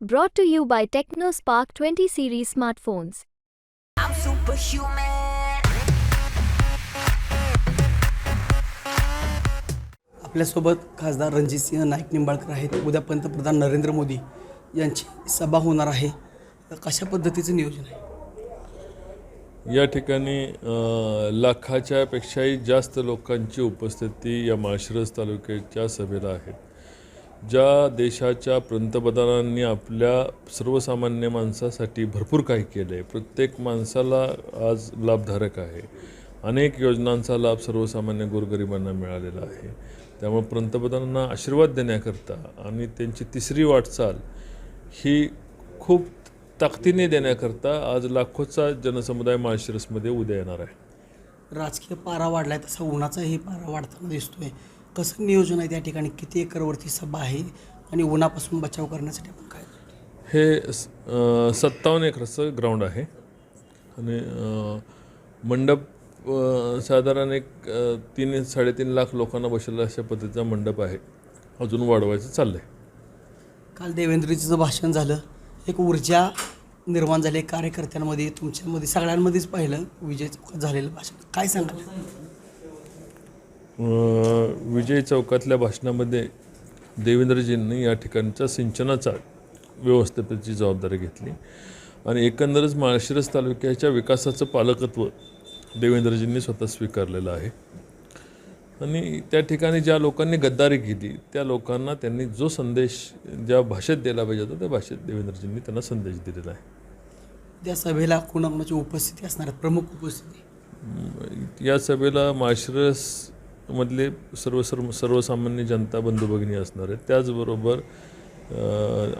Brought to you by TechnoSpark 20 series smartphones. I'm superhuman. आपल्यासोबत खासदार रणजितसिंह नाईक निंबाळकर आहेत उद्या पंतप्रधान नरेंद्र मोदी यांची सभा होणार आहे कशा पद्धतीचं नियोजन आहे या ठिकाणी लाखाच्या पेक्षाही जास्त लोकांची उपस्थिती या माळशिरस तालुक्याच्या सभेला आहे ज्या देशाच्या पंतप्रधानांनी आपल्या सर्वसामान्य माणसासाठी भरपूर काही केलं आहे प्रत्येक माणसाला आज लाभधारक आहे. अनेक योजनांचा लाभ सर्वसामान्य गोरगरिबांना मिळालेला आहे. त्यामुळे पंतप्रधानांना आशीर्वाद देण्याकरता आणि त्यांची तिसरी वाटचाल ही खूप ताकदीने देण्याकरता आज लाखोचा जनसमुदाय माळशिरसमध्ये उद्या येणार आहे. राजकीय पारा वाढला आहे तसा उन्हाचाही पारा वाढताना दिसतोय. कसं नियोजन आहे त्या ठिकाणी? किती एकरवरती सभा आहे आणि उन्हापासून बचाव करण्यासाठी आपण काय हे सत्तावन्न एकरचं ग्राउंड आहे. आणि मंडप साधारण एक तीन साडेतीन लाख लोकांना बसलेला अशा पद्धतीचा मंडप आहे. अजून वाढवायचं चाललं आहे काल देवेंद्रजीचं भाषण झालं. एक ऊर्जा निर्माण झाली. कार्यकर्त्यांमध्ये तुमच्यामध्ये सगळ्यांमध्येच पाहिलं. विजय झालेलं भाषण. काय सांगाल? विजय चौकातल्या भाषणामध्ये देवेंद्रजींनी या ठिकाणच्या सिंचनाचा व्यवस्थेची जबाबदारी घेतली. आणि एकंदरच माळशिरस तालुक्याच्या विकासाचं पालकत्व देवेंद्रजींनी स्वतः स्वीकारलेलं आहे. आणि त्या ठिकाणी ज्या लोकांनी गद्दारी केली त्या लोकांना त्यांनी जो संदेश ज्या भाषेत दिला पाहिजे होता त्या भाषेत देवेंद्रजींनी त्यांना संदेश दिलेला आहे. त्या सभेला कोणाकोणाची उपस्थिती असणार? प्रमुख उपस्थिती? या सभेला माळशिरसमधले सर्व सर्व सर्वसामान्य जनता बंधू भगिनी असणार आहेत. त्याचबरोबर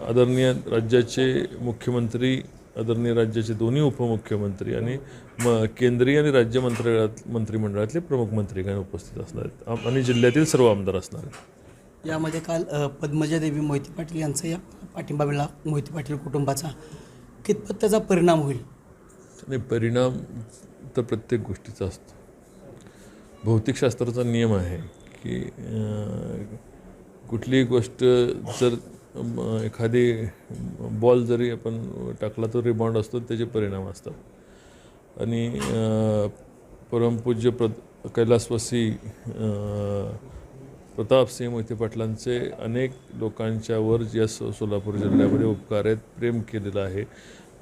आदरणीय राज्याचे मुख्यमंत्री आदरणीय राज्याचे दोन्ही उपमुख्यमंत्री आणि म केंद्रीय आणि राज्य मंत्रिमंडळात मंत्रिमंडळातले प्रमुख मंत्रीगण उपस्थित असणार आहेत. आणि जिल्ह्यातील सर्व आमदार असणार आहेत. यामध्ये काल पद्मजा देवी मोहिते पाटील यांचा या पाठिंबा मिळाला मोहिते पाटील कुटुंबाचा कितपत त्याचा परिणाम होईल? आणि परिणाम तर प्रत्येक गोष्टीचा असतो. भौतिकशास्त्राचा नियम आहे की कुठलीही गोष्ट जर एखादी बॉल जरी आपण टाकला तर रिबाउंड असतो त्याचे परिणाम असतात. आणि परमपूज्य प्र कैलासवासी प्रताप प्रतापसिंह मोहिते पाटलांचे अनेक लोकांच्यावर या सो सोलापूर जिल्ह्यामध्ये उपकार आहेत प्रेम केलेलं आहे.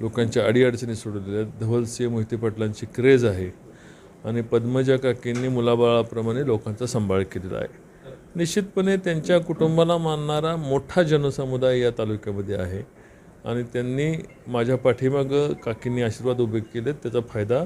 लोकांच्या अडीअडचणी सोडवलेल्या आहेत. धवलसिंह मोहिते पाटलांची क्रेज आहे. आणि पद्मजा काकींनी मुलाबाळाप्रमाणे लोकांचा सांभाळ केलेला आहे. निश्चितपणे त्यांच्या कुटुंबाला मानणारा मोठा जनसमुदाय या तालुक्यामध्ये आहे. आणि त्यांनी माझ्या पाठीमागं काकींनी आशीर्वाद उभे केले त्याचा फायदा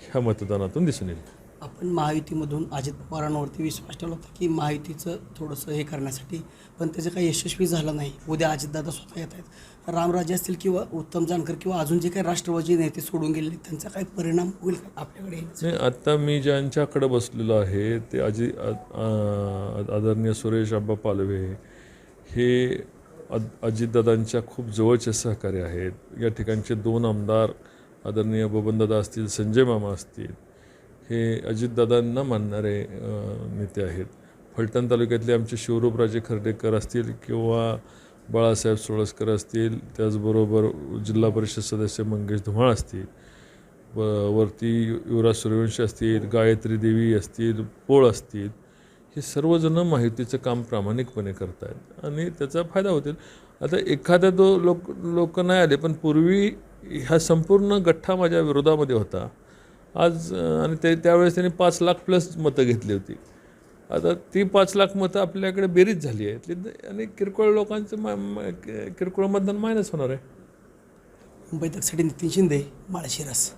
ह्या मतदानातून दिसून येईल. आपण महायुतीमधून अजित पवारांवरती विश्वास ठेवला होता की महायुतीचं थोडंसं हे करण्यासाठी पण त्याचं काही यशस्वी झालं नाही. उद्या अजितदादा स्वतः येत आहेत. रामराजे असतील किंवा उत्तम जानकर किंवा अजून जे काही राष्ट्रवादी नेते सोडून गेले त्यांचा काही परिणाम होईल का आपल्याकडे? नाही आत्ता मी ज्यांच्याकडे बसलेलो आहे ते अजि आदरणीय सुरेश अब्बा पालवे हे अद अजितदादांच्या खूप जवळचे सहकारी आहेत. या ठिकाणचे दोन आमदार आदरणीय बबनदादा असतील संजय मामा असतील हे अजितदादांना मानणारे नेते आहेत. फलटण तालुक्यातले आमचे शिवरूपराजे खर्डेकर असतील किंवा बाळासाहेब सोळसकर असतील त्याचबरोबर जिल्हा परिषद सदस्य मंगेश धुमाळ असतील व वरती युवराज सूर्यवंशी असतील गायत्री देवी असतील पोळ असतील हे सर्वजण माहितीचं काम प्रामाणिकपणे करत आहेत आणि त्याचा फायदा होतील. आता एखाद्या दो लोक लोक नाही आले पण पूर्वी ह्या संपूर्ण गठ्ठा माझ्या विरोधामध्ये होता. आज आणि ते त्यावेळेस त्यांनी पाच लाख प्लस मतं घेतली होती. आता ती पाच लाख मतं आपल्याकडे बेरीज झाली आहेत. आणि किरकोळ लोकांचं मा किरकोळ मतदान मायनस होणार आहे. मुंबई तकसाठी नितीन शिंदे माळशिरस.